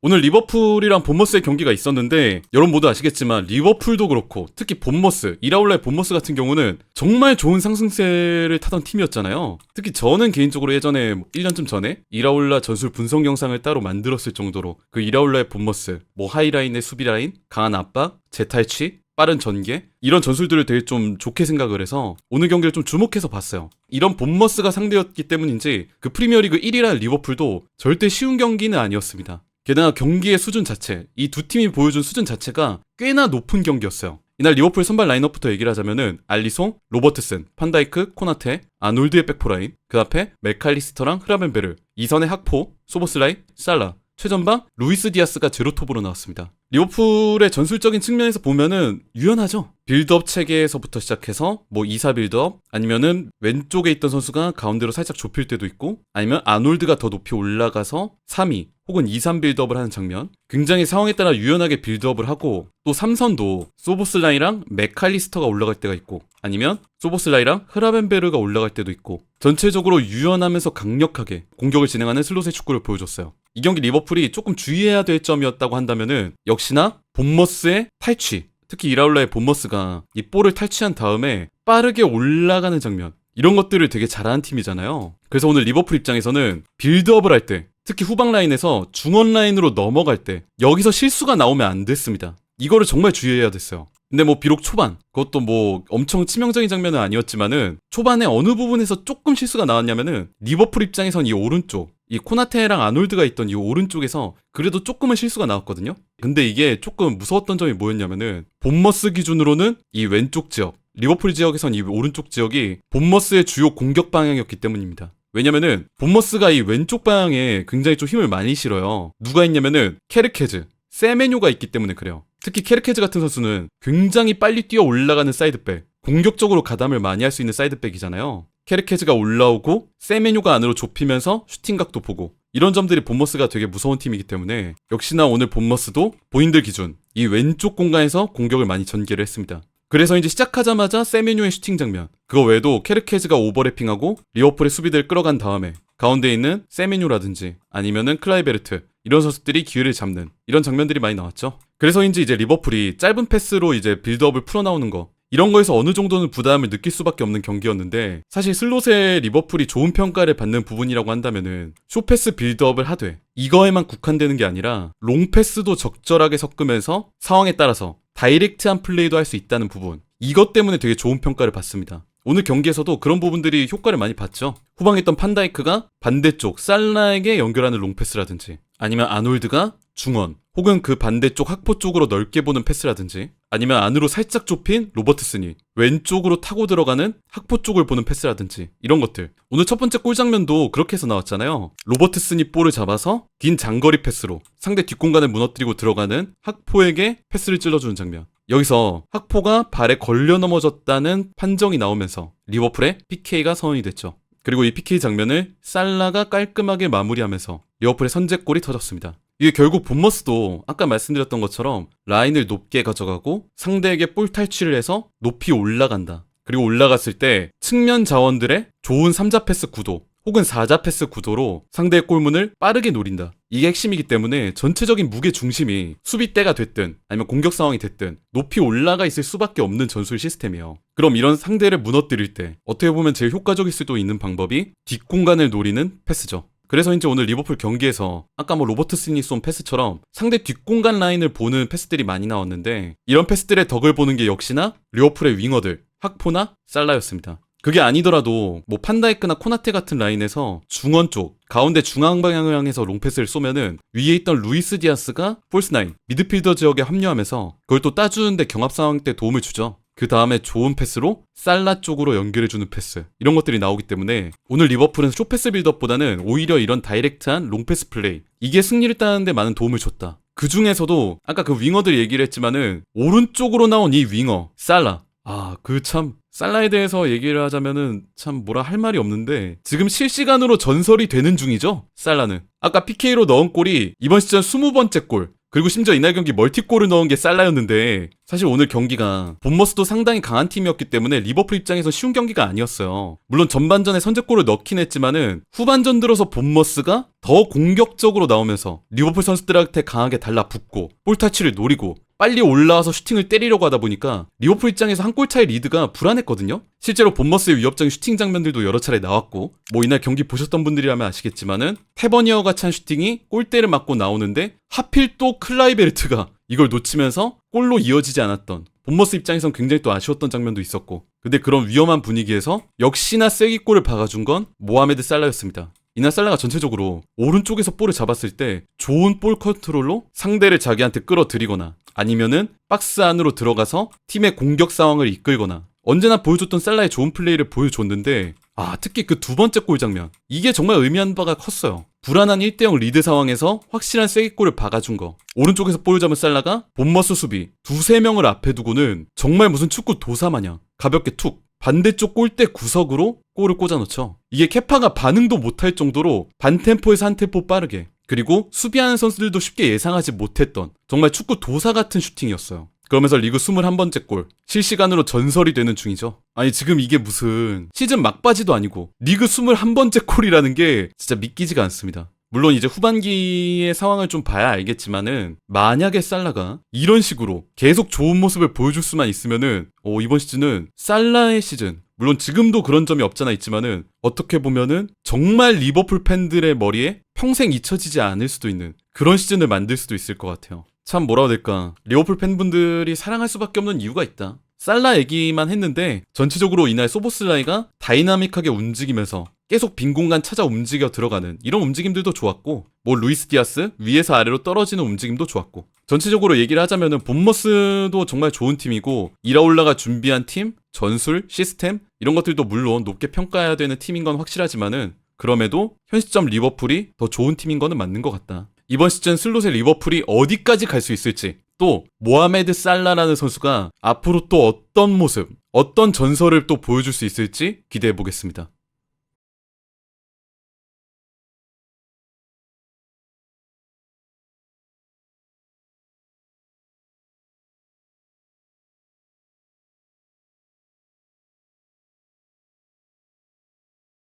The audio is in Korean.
오늘 리버풀이랑 본머스의 경기가 있었는데 여러분 모두 아시겠지만 리버풀도 그렇고 특히 본머스, 이라울라의 본머스 같은 경우는 정말 좋은 상승세를 타던 팀이었잖아요. 특히 저는 개인적으로 예전에 1년쯤 전에 이라울라 전술 분석 영상을 따로 만들었을 정도로 그 이라울라의 본머스, 뭐 하이라인의 수비 라인, 강한 압박, 재탈취, 빠른 전개 이런 전술들을 되게 좀 좋게 생각을 해서 오늘 경기를 좀 주목해서 봤어요. 이런 본머스가 상대였기 때문인지 그 프리미어리그 1위라는 리버풀도 절대 쉬운 경기는 아니었습니다. 게다가 경기의 수준 자체, 이 두 팀이 보여준 수준 자체가 꽤나 높은 경기였어요. 이날 리버풀 선발 라인업부터 얘기를 하자면은 알리송, 로버트슨, 판다이크, 코나테, 아놀드의 백포라인, 그 앞에 맥칼리스터랑 흐라벤베르, 이선의 학포, 소보슬라이, 살라, 최전방 루이스 디아스가 제로톱으로 나왔습니다. 리버풀의 전술적인 측면에서 보면은 유연하죠. 빌드업 체계에서부터 시작해서 뭐 2사 빌드업 아니면은 왼쪽에 있던 선수가 가운데로 살짝 좁힐 때도 있고 아니면 아놀드가 더 높이 올라가서 3위 혹은 2, 3 빌드업을 하는 장면 굉장히 상황에 따라 유연하게 빌드업을 하고 또 삼선도 소보슬라이랑 맥칼리스터가 올라갈 때가 있고 아니면 소보슬라이랑 흐라벤베르가 올라갈 때도 있고 전체적으로 유연하면서 강력하게 공격을 진행하는 슬롯의 축구를 보여줬어요. 이 경기 리버풀이 조금 주의해야 될 점이었다고 한다면은 역시나 본머스의 탈취 특히 이라울라의 본머스가 이 볼을 탈취한 다음에 빠르게 올라가는 장면 이런 것들을 되게 잘하는 팀이잖아요. 그래서 오늘 리버풀 입장에서는 빌드업을 할 때 특히 후방 라인에서 중원 라인으로 넘어갈 때 여기서 실수가 나오면 안 됐습니다. 이거를 정말 주의해야 됐어요. 근데 뭐 비록 초반 그것도 뭐 엄청 치명적인 장면은 아니었지만은 초반에 어느 부분에서 조금 실수가 나왔냐면은 리버풀 입장에선 이 오른쪽 이 코나테랑 아놀드가 있던 이 오른쪽에서 그래도 조금은 실수가 나왔거든요. 근데 이게 조금 무서웠던 점이 뭐였냐면은 본머스 기준으로는 이 왼쪽 지역 리버풀 지역에선 이 오른쪽 지역이 본머스의 주요 공격 방향이었기 때문입니다. 왜냐면은 본머스가 이 왼쪽 방향에 굉장히 좀 힘을 많이 실어요. 누가 있냐면은 케르케즈, 세메뇨가 있기 때문에 그래요. 특히 케르케즈 같은 선수는 굉장히 빨리 뛰어 올라가는 사이드백, 공격적으로 가담을 많이 할 수 있는 사이드백이잖아요. 케르케즈가 올라오고 세메뇨가 안으로 좁히면서 슈팅각도 보고 이런 점들이 본머스가 되게 무서운 팀이기 때문에 역시나 오늘 본머스도 본인들 기준 이 왼쪽 공간에서 공격을 많이 전개를 했습니다. 그래서 이제 시작하자마자 세메뇨의 슈팅 장면 그거 외에도 케르케즈가 오버래핑하고 리오폴의 수비대를 끌어간 다음에 가운데 있는 세메뇨라든지 아니면은 클라이베르트 이런 선수들이 기회를 잡는 이런 장면들이 많이 나왔죠. 그래서인지 이제 리버풀이 짧은 패스로 이제 빌드업을 풀어나오는 거 이런 거에서 어느 정도는 부담을 느낄 수밖에 없는 경기였는데 사실 슬롯의 리버풀이 좋은 평가를 받는 부분이라고 한다면은 쇼패스 빌드업을 하되 이거에만 국한되는 게 아니라 롱패스도 적절하게 섞으면서 상황에 따라서 다이렉트한 플레이도 할 수 있다는 부분 이것 때문에 되게 좋은 평가를 받습니다. 오늘 경기에서도 그런 부분들이 효과를 많이 봤죠. 후방에 있던 판다이크가 반대쪽 살라에게 연결하는 롱패스라든지 아니면 아놀드가 중원 혹은 그 반대쪽 학포 쪽으로 넓게 보는 패스라든지 아니면 안으로 살짝 좁힌 로버트슨이 왼쪽으로 타고 들어가는 학포 쪽을 보는 패스라든지 이런 것들. 오늘 첫 번째 골 장면도 그렇게 해서 나왔잖아요. 로버트슨이 볼을 잡아서 긴 장거리 패스로 상대 뒷공간을 무너뜨리고 들어가는 학포에게 패스를 찔러주는 장면. 여기서 학포가 발에 걸려 넘어졌다는 판정이 나오면서 리버풀의 PK가 선언이 됐죠. 그리고 이 PK 장면을 살라가 깔끔하게 마무리하면서 리버풀의 선제골이 터졌습니다 이게 결국 본머스도 아까 말씀드렸던 것처럼 라인을 높게 가져가고 상대에게 볼 탈취를 해서 높이 올라간다. 그리고 올라갔을 때 측면 자원들의 좋은 3자 패스 구도 혹은 4자 패스 구도로 상대의 골문을 빠르게 노린다. 이게 핵심이기 때문에 전체적인 무게 중심이 수비대가 됐든 아니면 공격 상황이 됐든 높이 올라가 있을 수밖에 없는 전술 시스템이에요. 그럼 이런 상대를 무너뜨릴 때 어떻게 보면 제일 효과적일 수도 있는 방법이 뒷공간을 노리는 패스죠. 그래서 이제 오늘 리버풀 경기에서 아까 뭐 로버트슨이 쏜 패스처럼 상대 뒷공간 라인을 보는 패스들이 많이 나왔는데 이런 패스들의 덕을 보는 게 역시나 리버풀의 윙어들 학포나 살라였습니다. 그게 아니더라도 뭐 판다이크나 코나테 같은 라인에서 중원 쪽 가운데 중앙 방향을 향해서 롱패스를 쏘면은 위에 있던 루이스 디아스가 폴스나인 미드필더 지역에 합류하면서 그걸 또 따주는데 경합 상황 때 도움을 주죠. 그 다음에 좋은 패스로 살라 쪽으로 연결해주는 패스. 이런 것들이 나오기 때문에 오늘 리버풀은 쇼패스 빌드업보다는 오히려 이런 다이렉트한 롱패스 플레이. 이게 승리를 따는데 많은 도움을 줬다. 그 중에서도 아까 그 윙어들 얘기를 했지만은 오른쪽으로 나온 이 윙어 살라. 아 그 참 살라에 대해서 얘기를 하자면은 참 뭐라 할 말이 없는데 지금 실시간으로 전설이 되는 중이죠 살라는. 아까 PK로 넣은 골이 이번 시즌 20번째 골 그리고 심지어 이날 경기 멀티골을 넣은 게 살라였는데 사실 오늘 경기가 본머스도 상당히 강한 팀이었기 때문에 리버풀 입장에서 쉬운 경기가 아니었어요. 물론 전반전에 선제골을 넣긴 했지만은 후반전 들어서 본머스가 더 공격적으로 나오면서 리버풀 선수들한테 강하게 달라붙고 볼 타치를 노리고 빨리 올라와서 슈팅을 때리려고 하다 보니까 리버풀 입장에서 한 골 차의 리드가 불안했거든요. 실제로 본머스의 위협적인 슈팅 장면들도 여러 차례 나왔고 뭐 이날 경기 보셨던 분들이라면 아시겠지만은 테버니어가 찬 슈팅이 골대를 맞고 나오는데 하필 또 클라이베르트가 이걸 놓치면서 골로 이어지지 않았던 본머스 입장에선 굉장히 또 아쉬웠던 장면도 있었고 근데 그런 위험한 분위기에서 역시나 쐐기골을 박아준 건 모하메드 살라였습니다. 이날 살라가 전체적으로 오른쪽에서 볼을 잡았을 때 좋은 볼 컨트롤로 상대를 자기한테 끌어들이거나 아니면은 박스 안으로 들어가서 팀의 공격 상황을 이끌거나 언제나 보여줬던 살라의 좋은 플레이를 보여줬는데 아 특히 그 두 번째 골 장면 이게 정말 의미한 바가 컸어요 불안한 1대0 리드 상황에서 확실한 쐐기골을 박아준 거 오른쪽에서 볼 잡은 살라가 본머스 수비 두세 명을 앞에 두고는 정말 무슨 축구 도사 마냥 가볍게 툭 반대쪽 골대 구석으로 골을 꽂아 넣죠. 이게 케파가 반응도 못할 정도로 반템포에서 한 템포 빠르게 그리고 수비하는 선수들도 쉽게 예상하지 못했던 정말 축구 도사 같은 슈팅이었어요. 그러면서 리그 21번째 골 실시간으로 전설이 되는 중이죠. 아니 지금 이게 무슨 시즌 막바지도 아니고 리그 21번째 골이라는 게 진짜 믿기지가 않습니다. 물론 이제 후반기의 상황을 좀 봐야 알겠지만은 만약에 살라가 이런 식으로 계속 좋은 모습을 보여줄 수만 있으면은 어, 이번 시즌은 살라의 시즌 물론 지금도 그런 점이 없잖아 있지만은 어떻게 보면은 정말 리버풀 팬들의 머리에 평생 잊혀지지 않을 수도 있는 그런 시즌을 만들 수도 있을 것 같아요. 참 뭐라고 해야 될까 리버풀 팬분들이 사랑할 수밖에 없는 이유가 있다. 살라 얘기만 했는데 전체적으로 이날 소보슬라이가 다이나믹하게 움직이면서 계속 빈 공간 찾아 움직여 들어가는 이런 움직임들도 좋았고 뭐 루이스 디아스 위에서 아래로 떨어지는 움직임도 좋았고 전체적으로 얘기를 하자면은 본머스도 정말 좋은 팀이고 이라올라가 준비한 팀 전술 시스템 이런 것들도 물론 높게 평가해야 되는 팀인 건 확실하지만은 그럼에도 현 시점 리버풀이 더 좋은 팀인 거는 맞는 것 같다. 이번 시즌 슬롯의 리버풀이 어디까지 갈 수 있을지 또 모하메드 살라라는 선수가 앞으로 또 어떤 모습, 어떤 전설을 또 보여줄 수 있을지 기대해 보겠습니다.